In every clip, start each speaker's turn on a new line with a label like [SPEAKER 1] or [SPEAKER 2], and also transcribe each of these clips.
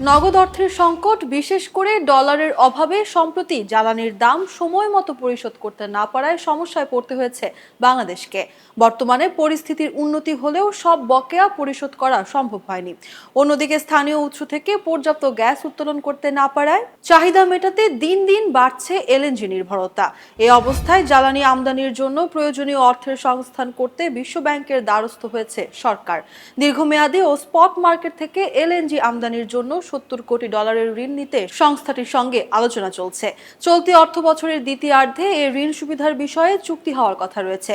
[SPEAKER 1] নগদ অর্থের সংকট, বিশেষ করে ডলারের অভাবে সম্প্রতি জ্বালানির দাম সময় মতো পরিশোধ করতে না পারায় সমস্যায় পড়তে হয়েছে বাংলাদেশকে। বর্তমানে পরিস্থিতির উন্নতি হলেও সব বকেয়া পরিশোধ করা সম্ভব হয়নি। অন্যদিকে স্থানীয় উৎস থেকে পর্যাপ্ত গ্যাস উত্তোলন করতে না পারায় চাহিদা মেটাতে দিন দিন বাড়ছে এলএনজি নির্ভরতা। এ অবস্থায় জ্বালানি আমদানির জন্য প্রয়োজনীয় অর্থের সংস্থান করতে বিশ্বব্যাংকের দ্বারস্থ হয়েছে সরকার। দীর্ঘমেয়াদী ও স্পট মার্কেট থেকে এলএনজি আমদানির জন্য সত্তর কোটি ডলারের ঋণ নিতে সংস্থাটির সঙ্গে আলোচনা চলছে। চলতি অর্থ বছরের দ্বিতীয়ার্ধে এই ঋণ সুবিধার বিষয়ে চুক্তি হওয়ার কথা রয়েছে।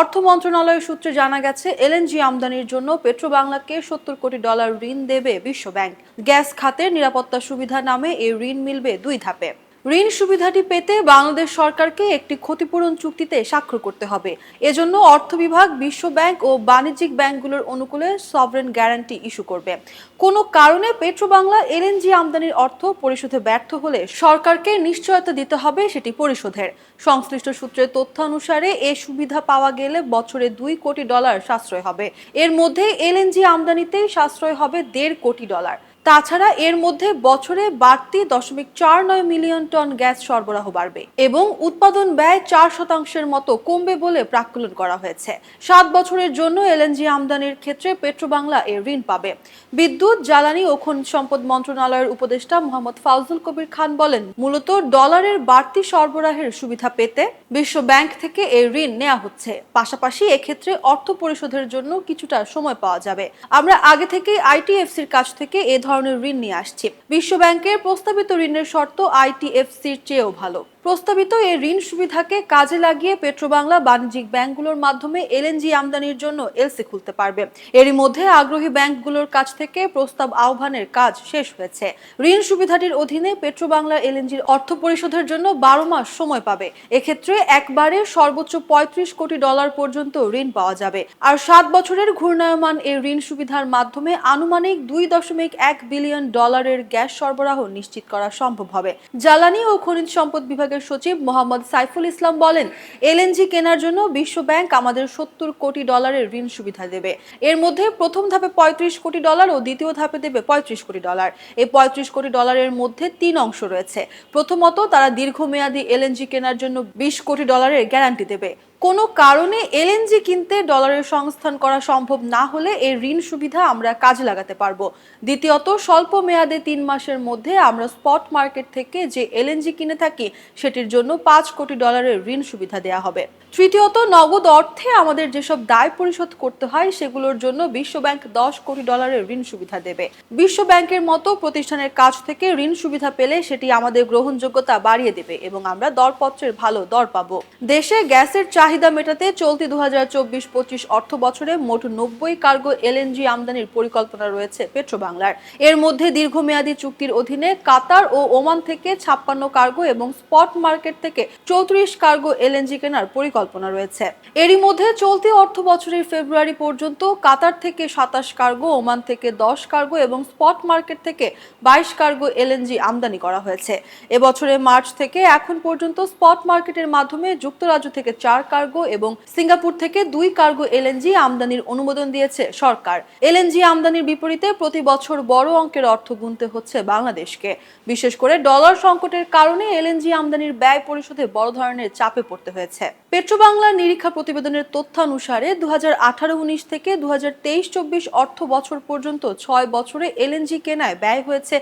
[SPEAKER 1] অর্থ মন্ত্রণালয়ের সূত্রে জানা গেছে, এলএনজি আমদানির জন্য পেট্রো বাংলাকে সত্তর কোটি ডলার ঋণ দেবে বিশ্বব্যাংক। গ্যাস খাতের নিরাপত্তা সুবিধা নামে এই ঋণ মিলবে দুই ধাপে। ঋণ সুবিধাটি পেতে বাংলাদেশ সরকারকে একটি ক্ষতিপূরণ চুক্তিতে স্বাক্ষর করতে হবে। এজন্য অর্থ বিভাগ, বিশ্ব ব্যাংক ও বাণিজ্যিক ব্যাংকগুলোর অনুকূলে সভরেন গ্যারান্টি ইস্যু করবে। কোনো কারণে পেট্রোবাংলা এলএনজি আমদানির অর্থ পরিশোধে ব্যর্থ হলে সরকারকে নিশ্চয়তা দিতে হবে সেটি পরিশোধের। সংশ্লিষ্ট সূত্রের তথ্য অনুসারে এ সুবিধা পাওয়া গেলে বছরে দুই কোটি ডলার সাশ্রয় হবে। এর মধ্যে এলএনজি আমদানিতেই সাশ্রয় হবে দেড় কোটি ডলার। তাছাড়া এর মধ্যে বছরে বাড়তি দশমিক চার নয় মিলিয়ন টন গ্যাস সরবরাহ বাড়বে এবং উৎপাদন ব্যয় চার শতাংশের মতো কমবে বলে প্রাক্কলন করা হয়েছে। সাত বছরের জন্য এলএনজি আমদানির ক্ষেত্রে পেট্রোবাংলা এর ঋণ পাবে। বিদ্যুৎ, জ্বালানি ও খনিজ সম্পদ মন্ত্রণালয়ের উপদেষ্টা মোহাম্মদ ফাউজুল কবির খান বলেন, মূলত ডলারের বাড়তি সরবরাহের সুবিধা পেতে বিশ্ব ব্যাংক থেকে এই ঋণ নেওয়া হচ্ছে। পাশাপাশি এক্ষেত্রে অর্থ পরিশোধের জন্য কিছুটা সময় পাওয়া যাবে। আমরা আগে থেকেই আইটিএফসির কাছ থেকে এ ধরনের ঋণ নিয়ে আসছে। বিশ্বব্যাংকের প্রস্তাবিত ঋণের শর্ত আইটিএফসির চেয়েও ভালো। প্রস্তাবিত এই ঋণ সুবিধাকে কাজে লাগিয়ে পেট্রোবাংলা বাণিজ্যিক ব্যাংকগুলোর মাধ্যমে এলএনজি আমদানির জন্য এলসি খুলতে পারবে। এরই মধ্যে আগ্রহী ব্যাংকগুলোর কাছ থেকে প্রস্তাব আহ্বানের কাজ শেষ হয়েছে। ঋণ সুবিধাটির অধীনে পেট্রোবাংলা এলএনজির অর্থ পরিশোধের জন্য বারো মাস সময় পাবে। এক্ষেত্রে একবারে সর্বোচ্চ পঁয়ত্রিশ কোটি ডলার পর্যন্ত ঋণ পাওয়া যাবে। আর সাত বছরের ঘূর্ণায়মান এই ঋণ সুবিধার মাধ্যমে আনুমানিক দুই দশমিক এক বিলিয়ন ডলারের গ্যাস সরবরাহ নিশ্চিত করা সম্ভব হবে। জ্বালানি ও খনিজ সম্পদ বিভাগের সচিব মোহাম্মদ সাইফুল ইসলাম বলেন এলএনজি কেনার জন্য বিশ্ব ব্যাংক আমাদের সত্তর কোটি ডলারের ঋণ সুবিধা দেবে। এর মধ্যে প্রথম ধাপে পঁয়ত্রিশ কোটি ডলার ও দ্বিতীয় ধাপে দেবে পঁয়ত্রিশ কোটি ডলার। এই পঁয়ত্রিশ কোটি ডলারের মধ্যে তিন অংশ রয়েছে। প্রথমত, তারা দীর্ঘমেয়াদী এলএনজি কেনার জন্য বিশ কোটি ডলারের গ্যারান্টি দেবে। কোনো কারণে এলএনজি কিনতে ডলারের সংস্থান করা সম্ভব না হলে এই ঋণ সুবিধা আমরা কাজে লাগাতে পারব। দ্বিতীয়ত, স্বল্প মেয়াদে তিন মাসের মধ্যে আমরা স্পট মার্কেট থেকে যে এলএনজি কিনে থাকি, সেটির জন্য পাঁচ কোটি ডলারের ঋণ সুবিধা দেওয়া হবে। তৃতীয়ত, নগদ অর্থে আমাদের যেসব দায় পরিশোধ করতে হয়, সেগুলোর জন্য বিশ্ব ব্যাংক দশ কোটি ডলারের ঋণ সুবিধা দেবে। বিশ্ব ব্যাংকের মতো প্রতিষ্ঠানের কাছ থেকে ঋণ সুবিধা পেলে সেটি আমাদের গ্রহণযোগ্যতা বাড়িয়ে দেবে এবং আমরা দরপত্রের ভালো দর পাবো। দেশে গ্যাসের চাহিদা মেটাতে চলতি দু হাজার চব্বিশ পঁচিশ অর্থ বছরে মোট নব্বই কার্গো এলএনজি আমদানির পরিকল্পনা রয়েছে পেট্রোবাংলার। এর মধ্যে দীর্ঘমেয়াদী চুক্তির অধীনে কাতার ও ওমান থেকে ছাপ্পান্ন কার্গো এবং স্পট মার্কেট থেকে চৌত্রিশ কার্গো এলএনজি কেনার পরিকল্পনা রয়েছে। এরই মধ্যে চলতি অর্থ বছরের ফেব্রুয়ারি পর্যন্ত কাতার থেকে সাতাশ কার্গো, ওমান থেকে দশ কার্গো এবং স্পট মার্কেট থেকে বাইশ কার্গো এলএনজি আমদানি করা হয়েছে। এবছরে মার্চ থেকে এখন পর্যন্ত স্পট মার্কেটের মাধ্যমে যুক্তরাজ্য থেকে চার কার্গো এবং সিঙ্গাপুর থেকে দুই কার্গো এলএনজি আমদানির অনুমোদন দিয়েছে সরকার। এলএনজি আমদানির বিপরীতে প্রতি বছর বড় অঙ্কের অর্থ গুনতে হচ্ছে বাংলাদেশকে। বিশেষ করে ডলার সংকটের কারণে এলএনজি আমদানির ব্যয় পরিশোধে বড় ধরনের চাপে পড়তে হয়েছে। পেট্রোবাংলার নিরীক্ষা প্রতিবেদনের তথ্যানুসারে দু হাজার আঠারো উনিশ থেকে দু হাজার তেইশ চব্বিশ অর্থ বছর পর্যন্ত ছয় বছরে এলএনজি কেনায় ব্যয় হয়েছে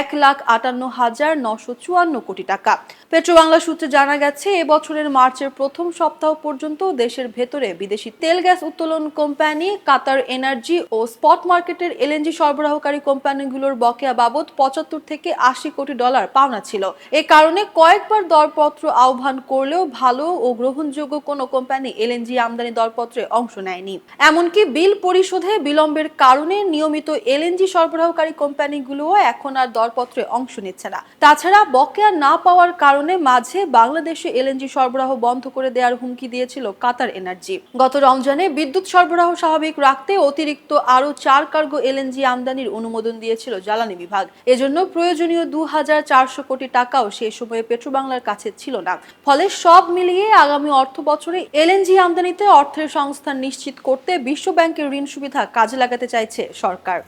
[SPEAKER 1] এক লাখ আটান্ন হাজার নশো চুয়ান্ন কোটি টাকা। পেট্রোবাংলা সূত্রে জানা গেছে এবছরের মার্চের প্রথম সপ্তাহ পর্যন্ত দেশের ভেতরে বিদেশি তেল, গ্যাস উত্তোলন কোম্পানি, কাতার এনার্জি ও স্পট মার্কেটের এলএনজি সরবরাহকারী কোম্পানিগুলোর বকেয়া বাবদ পঁচাত্তর থেকে আশি কোটি ডলার পাওনা ছিল। এ কারণে কয়েকবার দরপত্র আহ্বান করলেও ভালো ও গ্রহণযোগ্য কোনো কোম্পানি এলএনজি আমদানি দরপত্রে অংশ নেয়নি। এমনকি বিল পরিশোধে বিলম্বের কারণে নিয়মিত এলএনজি সরবরাহকারী কোম্পানিগুলোও এখন আর দরপত্রে অংশ নিচ্ছে না। তাছাড়া বকেয়া না পাওয়ার কারণে মাঝে বাংলাদেশে এলএনজি সরবরাহ বন্ধ করে দেওয়ার হুমকি দিয়েছিল কাতার এনার্জি। গত রমজানে বিদ্যুৎ সরবরাহ স্বাভাবিক রাখতে অতিরিক্ত আরও চার কার্গো এলএনজি আমদানির অনুমোদন দিয়েছিল জ্বালানি বিভাগ। এজন্য প্রয়োজনীয় দু হাজার চারশো কোটি টাকাও সে সময়ে পেট্রোবাংলার কাছে ছিল না। ফলে সব মিলিয়ে আগামী অর্থ বছরে এলএনজি আমদানিতে অর্থের সংস্থান নিশ্চিত করতে বিশ্ব ব্যাংকের ঋণ সুবিধা কাজে লাগাতে চাইছে সরকার।